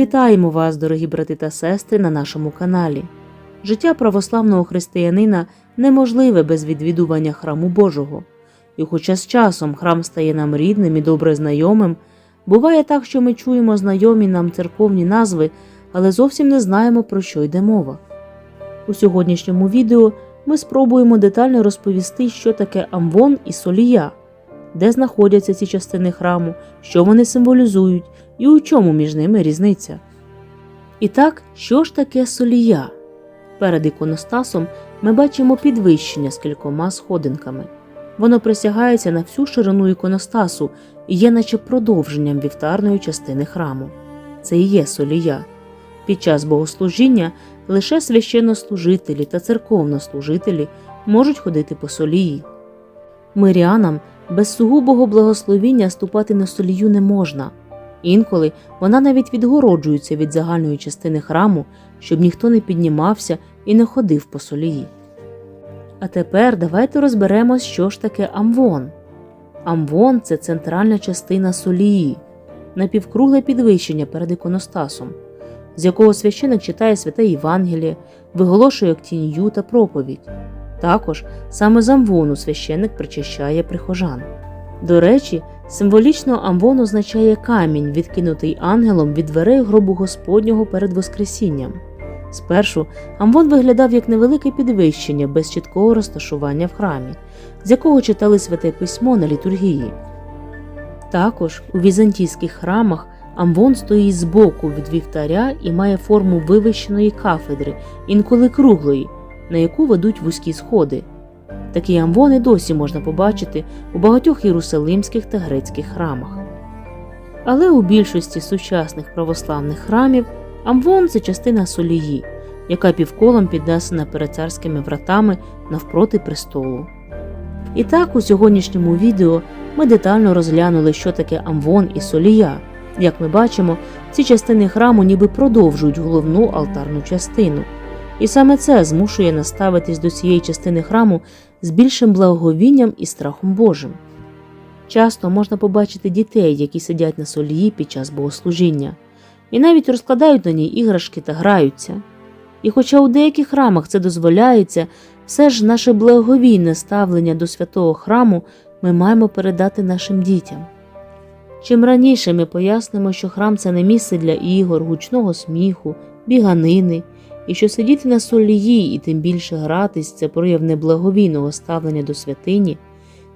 Вітаємо вас, дорогі брати та сестри, на нашому каналі. Життя православного християнина неможливе без відвідування храму Божого. І хоча з часом храм стає нам рідним і добре знайомим, буває так, що ми чуємо знайомі нам церковні назви, але зовсім не знаємо, про що йде мова. У сьогоднішньому відео ми спробуємо детально розповісти, що таке амвон і солія, де знаходяться ці частини храму, що вони символізують і у чому між ними різниця. І так, що ж таке солія? Перед іконостасом ми бачимо підвищення з кількома сходинками. Воно присягається на всю ширину іконостасу і є наче продовженням вівтарної частини храму. Це і є солія. Під час богослужіння лише священнослужителі та церковнослужителі можуть ходити по солії. Мирянам без сугубого благословіння ступати на солію не можна. Інколи вона навіть відгороджується від загальної частини храму, щоб ніхто не піднімався і не ходив по солії. А тепер давайте розберемось, що ж таке амвон. Амвон це центральна частина солії, напівкругле підвищення перед іконостасом, з якого священик читає святе Євангеліє, виголошує актінію та проповідь. Також саме з амвону священик причащає прихожан. До речі, символічно амвон означає камінь, відкинутий ангелом від дверей гробу Господнього перед Воскресінням. Спершу амвон виглядав як невелике підвищення без чіткого розташування в храмі, з якого читали святе письмо на літургії. Також у візантійських храмах амвон стоїть збоку від вівтаря і має форму вивищеної кафедри, інколи круглої, на яку ведуть вузькі сходи. Такі амвони досі можна побачити у багатьох єрусалимських та грецьких храмах. Але у більшості сучасних православних храмів амвон це частина солії, яка півколом піднесена перед царськими вратами навпроти престолу. І так у сьогоднішньому відео ми детально розглянули, що таке амвон і солія. Як ми бачимо, ці частини храму ніби продовжують головну алтарну частину. І саме це змушує нас ставитись до цієї частини храму з більшим благоговінням і страхом Божим. Часто можна побачити дітей, які сидять на солії під час богослужіння, і навіть розкладають на ній іграшки та граються. І хоча у деяких храмах це дозволяється, все ж наше благовійне ставлення до святого храму ми маємо передати нашим дітям. Чим раніше ми пояснимо, що храм це не місце для ігор, гучного сміху, біганини, і що сидіти на солії і тим більше гратись це прояв неблаговійного ставлення до святині,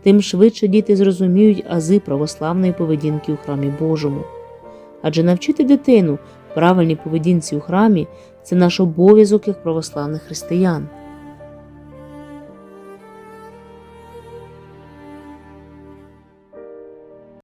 тим швидше діти зрозуміють ази православної поведінки у храмі Божому. Адже навчити дитину правильній поведінці у храмі це наш обов'язок як православних християн.